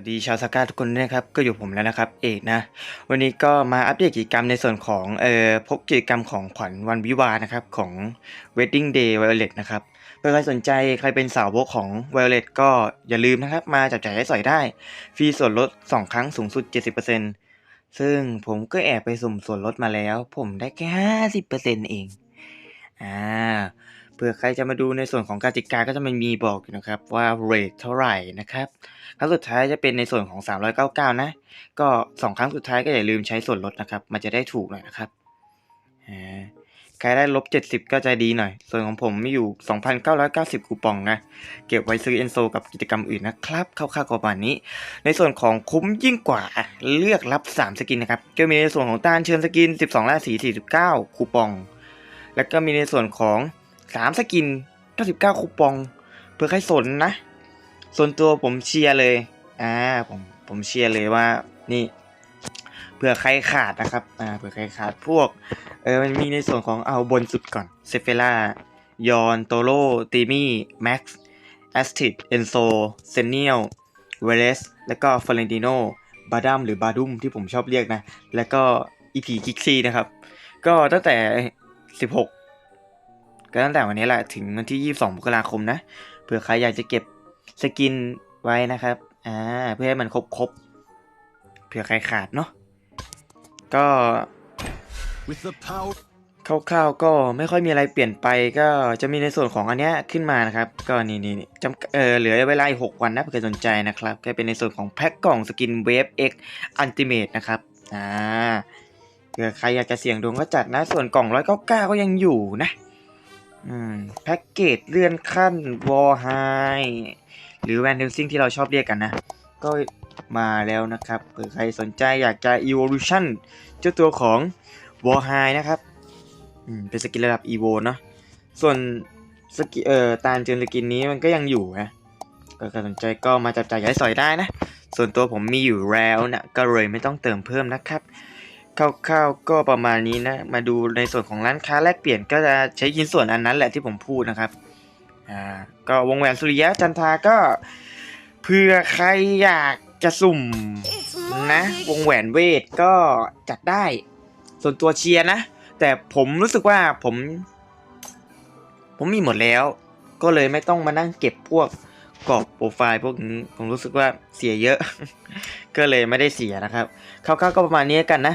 วัสดีชาวสกาทุกคนนะครับก็อยู่ผมแล้วนะครับเอกนะ วันนี้ก็มาอัปเดตกิจกรรมในส่วนของเอ่อพบกิจกรรมของขวัญวันวิวาห์นะครับของ Wedding Day Violet นะครับเพื่อใครสนใจใครเป็นสาวกของ Violet ก็อย่าลืมนะครับ มาจับจ่ายใช้สอยได้ ฟรีส่วนลด 2 ครั้งสูงสุด 70%ซึ่งผมก็แอบไปสุ่มส่วนลดมาแล้ว ผมได้แค่ 50%เองอ่า ผื่อใครจะมาดูในส่วนของกติกาก็จะมันมีบอกอยู่นะครับว่าเรทเท่าไหร่นะครับครั้งสุดท้ายจะเป็นในส่วนของ 399 นะ ก็ 2 ครั้งสุดท้ายก็อย่าลืมใช้ส่วนลดนะครับ มันจะได้ถูกหน่อยนะครับใครได้ลบ 70 ก็ใจดีหน่อย ส่วนของผมมีอยู่ 2,990 คูปองนะ เก็บไว้ซื้อเอนโซกับกิจกรรมอื่นนะครับคร่าวๆก็ประมาณนี้ ในส่วนของคุ้มยิ่งกว่าเลือกรับ 3 สกินนะครับ ก็มีในส่วนของต้านเชิญสกิน 12ราศี49 คูปอง แล้วก็มีในส่วนของ 3 สกิน 99 คูปอง เพื่อใครสนนะ ส่วนตัวผมเชียร์เลย อ่า ผม ผมเชียร์เลยว่า นี่ เผื่อใครขาดนะครับ อ่า เผื่อใครขาดพวก เออ มันมีในส่วนของเอาบนสุดก่อน เซเฟล่า ยอน โตโรตีมี่แม็กซ์แอสติดเอนโซ เซเนียล เวเลส แล้วก็ฟลอเรนติโน บาดัมหรือบาดุมที่ผมชอบเรียกนะ แล้วก็อีพีกิกซี่นะครับ ก็ตั้งแต่ 16 ก็ตั้งแต่วันนี้แหละถึงวันที่ 22มกราคมนะเผื่อใครอยากจะเก็บสกินไว้นะครับอ่าเพื่อให้มันครบครบๆเผื่อใครขาดเนาะก็ With the power คร่าวๆก็ไม่ค่อยมีอะไรเปลี่ยนไปก็จะมีในส่วนของอันเนี้ยขึ้นมานะครับ ก็นี่นี่นี่จำเออเหลือเวลาอีก6วันนะเผื่อใครสนใจนะครับ ก็เป็นในส่วนของแพ็คกล่องสกินเวฟ X Ultimate นะครับอ่าเผื่อใครอยากจะเสี่ยงดวงก็จัดนะ ส่วนกล่อง199ก็ยังอยู่นะอืม แพ็กเกจเลื่อนขั้นวอลไฮหรือแวนเดลซิงที่เราชอบเรียกกันนะ ก็มาแล้วนะครับเผื่อใครสนใจอยากจะ Evolution เจ้าตัวของวอลไฮนะครับอืมเป็นสกินระดับ Evo เนอะส่วนสกิเอ่อตาลเจนสกินนี้มันก็ยังอยู่นะก็ใครสนใจก็มาจับจ่ายย้ายสอยได้นะ ส่วนตัวผมมีอยู่แล้วนะก็เลยไม่ต้องเติมเพิ่มนะครับ คร่าวๆก็ประมาณนี้นะ มาดูในส่วนของร้านค้าแลกเปลี่ยนก็จะใช้ชิ้นส่วนอันนั้นแหละที่ผมพูดนะครับอ่าก็วงแหวนสุริยะจันทาก็เพื่อใครอยากจะสุ่มนะวงแหวนเวทก็จัดได้ ส่วนตัวเชียร์นะ แต่ผมรู้สึกว่าผม ผมมีหมดแล้ว ก็เลยไม่ต้องมานั่งเก็บพวกกรอบโปรไฟล์พวกนี้ผมรู้สึกว่าเสียเยอะ ก็เลยไม่ได้เสียนะครับคร่าวๆก็ประมาณนี้กันนะ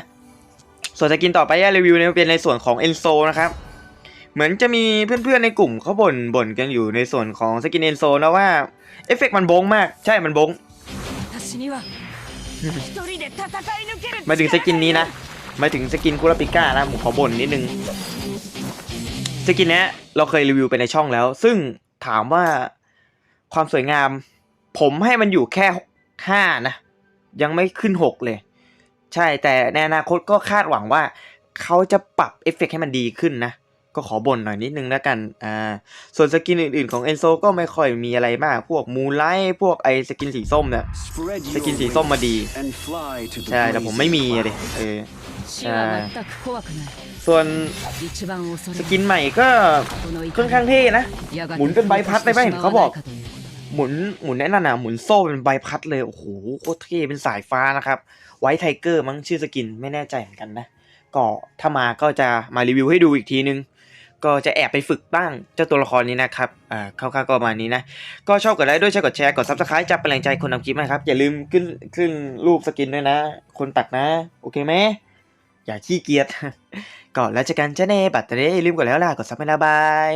ส่วนสกินต่อไปแย่รีวิวเนี่ยเป็นในส่วนของเอนโซนะครับ เหมือนจะมีเพื่อนๆในกลุ่มเขาบ่นบ่นกันอยู่ในส่วนของสกินเอนโซนะว่าเอฟเฟกมันบงมาก ใช่มันบงมาถึงสกินนี้นะมาถึงสกินคุราปิก้านะผมขอบ่นนิดนึงสกินนี้เราเคยรีวิวไปในช่องแล้ว ซึ่งถามว่าความสวยงาม ผมให้มันอยู่แค่ห้านะ ยังไม่ขึ้นหกเลย ใช่แต่ในอนาคตก็คาดหวังว่า เขาจะปรับเอฟเฟกให้มันดีขึ้นนะ ก็ขอบ่นหน่อยนิดนึงแล้วกันอ่าส่วนสกินอื่นๆของเอนโซก็ไม่ค่อยมีอะไรมาก พวกมูไลท์พวกไอสกินสีส้มเนี่ยสกินสีส้มมาดีใช่แต่ผมไม่มีเลยเออส่วนสกินใหม่ก็ค่อนข้างเท่นะ หมุนเป็นใบพัดได้ไหมเขาบอก หมุนหมุนแน่นหนาหมุนโซ่เป็นใบพัดเลย โอ้โหโคตรเท่เป็นสายฟ้านะครับ ไวท์ไทเกอร์มั้งชื่อสกินไม่แน่ใจเหมือนกันนะ ก็ถ้ามาก็จะมารีวิวให้ดูอีกทีนึง ก็จะแอบไปฝึกบ้างเจ้าตัวละครนี้นะครับอ่าคร่าวๆก็มานี้นะ ก็ชอบกดไลค์ด้วยใช่กดแชร์กดซับสไครต์จับเป็นแรงใจคนทำคลิปนะครับ อย่าลืมขึ้นขึ้นรูปสกินด้วยนะ คนตักนะ โอเคไหมอย่าขี้เกียจก่อนแล้วจะกันจะเน่บัตเตอรี่ลืมกดแล้วล่ะกดซับไปแล้วบาย